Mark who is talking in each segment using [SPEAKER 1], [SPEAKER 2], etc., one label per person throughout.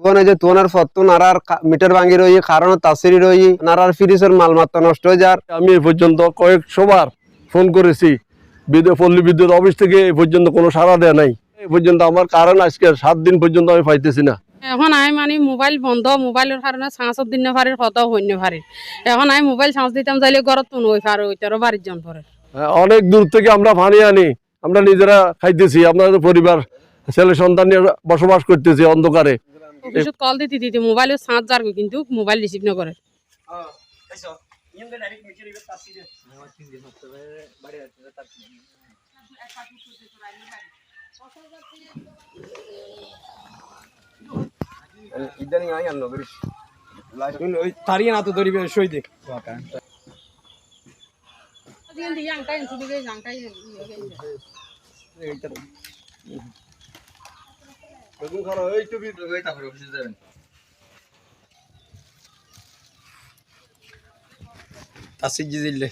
[SPEAKER 1] তুনে যে তুনের ফত্তু নারার মিটার ভাঙ্গি রই কারণ তাসিরি রই নারার ফিরিসের মালমাত্রা নষ্ট হয়ে যার।
[SPEAKER 2] আমি এ পর্যন্ত কয়েকশো বার ফোন করেছি বিদ্যুৎ পল্লী বিদ্যুৎ অফিস থেকে এ পর্যন্ত কোনো সাড়া দেয় নাই। এ পর্যন্ত আমার কারণ আজকে সাত দিন পর্যন্ত আমি পাইতেছি না।
[SPEAKER 3] এখন আমি মানে মোবাইল বন্ধ মোবাইলের কারণে চান্সত দিন পারি কত হইন পারি। এখন আমি মোবাইল চান্স দিতাম যাইলে ঘরত তো নই পারে ওইটারও বাড়ির জন পরে
[SPEAKER 2] অনেক দূর থেকে আমরা পানি আনি আমরা নিজেরা খাইতেছি আপনাদের পরিবার ছেলে সন্তান নিয়ে বসবাস করতেছি অন্ধকারে।
[SPEAKER 3] অফিসত কল দিতে দিতে মোবাইলে চার্জ যার কিন্তু মোবাইল রিসিভ নকরে
[SPEAKER 1] ইদানিং আই আন্ন করিস
[SPEAKER 4] ওই তারিয়ে না তো ধরিবে সই দে তাসি জিজিলে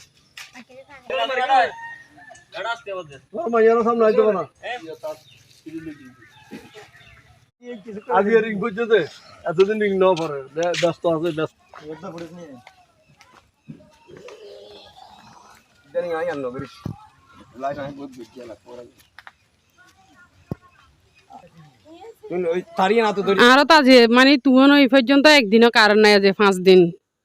[SPEAKER 2] সামনে আইতে না। আজকে রিং করছে এতদিন রিং নেওয়া পরে ব্যস্ত আছে ব্যস্ত।
[SPEAKER 1] ইদানিং আই আন্ন করিস। লাইট আমি বহুত বেশি আলা পড়া
[SPEAKER 4] ওই তারিয়ে না তো ধরি
[SPEAKER 3] আরও তো আজ মানে তুহন এই পর্যন্ত একদিনও কারণ নাই আজ পাঁচ দিন।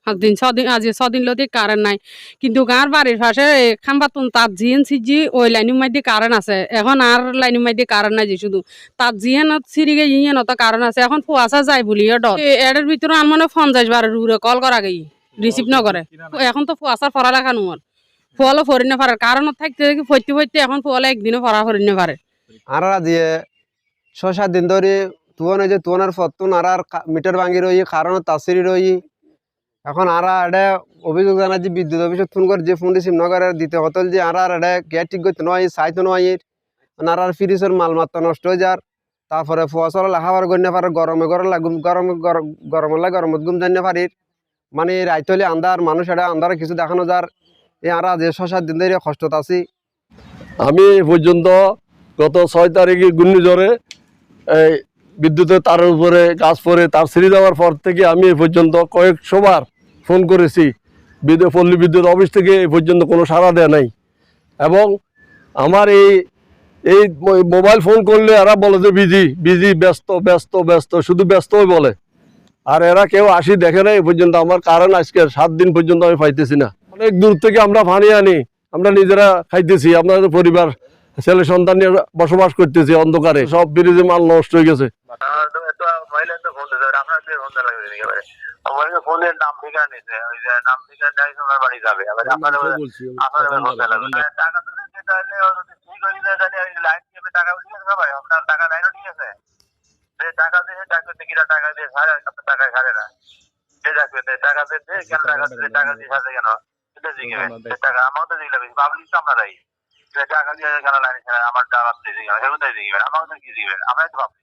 [SPEAKER 3] পাঁচ দিন ছদিন আজ ছদিন লতি কারণ নাই। কিন্তু গাঁর বাড়ির পাশে খাম্বাতুন তার জিএন সিজি ওই লাইনের মধ্যে কারণ আছে। এখন আর লাইনের মধ্যে কারণ নাই যে শুধু। তার জিএন সিরিগে ইয়ে নত কারণ আছে। এখন ফুয়াশা যায় বলি ডর এর ভিতরে আর মানে ফোন যাইবার বারের উড়ে কল করা গেই রিসিভ নকরে এখন তো ফুয়াশার পড়ালেখা নোয়ার ফুয়ালো ফরি না পারে কারণ থাকতে থাকি ফরতে ফরতে এখন ফুয়ালে একদিনও ফরি না পারে
[SPEAKER 1] আর দিয়ে ছ সাত দিন ধরে তুনে যে তুনের ফত্তু নারার আর মিটার ভাঙি রই কারণ তাসিরি রই। এখন আর এটা অভিযোগ জানাচ্ছি বিদ্যুৎ অফিসে ফোন করে যে ফোন রিসিভ নগরে দিতে হতল যে আর আর এটা কে ঠিক করতে নয়, সাইতো নয়। নারার ফিরিসের মালমাত্রা নষ্ট হয়ে যার তারপরে ফসল লাখাবার গণ্য পারে গরমে গরম লাগুম, গরমে গরম গরম লাগে গরমত গুম জান্য পারির মানে রাইতলে আন্দার মানুষ এটা আন্দারে কিছু দেখানো যার। এই আর যে ছ সাত দিন ধরে কষ্টত আছি
[SPEAKER 2] আমি পর্যন্ত গত ছয় তারিখে ঘূর্ণিঝড়ে এই বিদ্যুতের তারের উপরে গাছ পড়ে তার ছিঁড়ে যাওয়ার পর থেকে আমি এ পর্যন্ত কয়েকশোবার ফোন করেছি। বিদ্যুৎ, পল্লী বিদ্যুৎ অফিস থেকে এ পর্যন্ত কোনো সাড়া দেয় নাই। এবং আমার এই এই মোবাইল ফোন করলে এরা বলে যে, বিজি বিজি, ব্যস্ত ব্যস্ত ব্যস্ত, শুধু ব্যস্তই বলে। আর এরা কেউ আসি দেখে না এ পর্যন্ত। আমার কারণ আজকে সাত দিন পর্যন্ত আমি পাইতেছি না। অনেক দূর থেকে আমরা পানি আনি, আমরা নিজেরা খাইতেছি আপনাদের পরিবার ছেলে সন্তান নিয়ে বসবাস করতেছি, অন্ধকারে, সব ব্রিজে মাল নষ্ট হয়ে গেছে।
[SPEAKER 5] টাকা দিয়ে টাকা দিয়ে টাকা দিয়ে কিরা টাকা ছাড়ে না টাকা দিয়ে টাকা দিয়ে টাকা দিয়ে ছাড়ে কেন টাকা আমাকে তো দিলে পাবলিক তো সে টাকা দিয়ে কেন লাইনে আমার টাকা দিয়ে জিজ্ঞেস সেগুলো জিজ্ঞেস আমাকে তো কি জিজ্ঞেস আমরা তো পাবলিক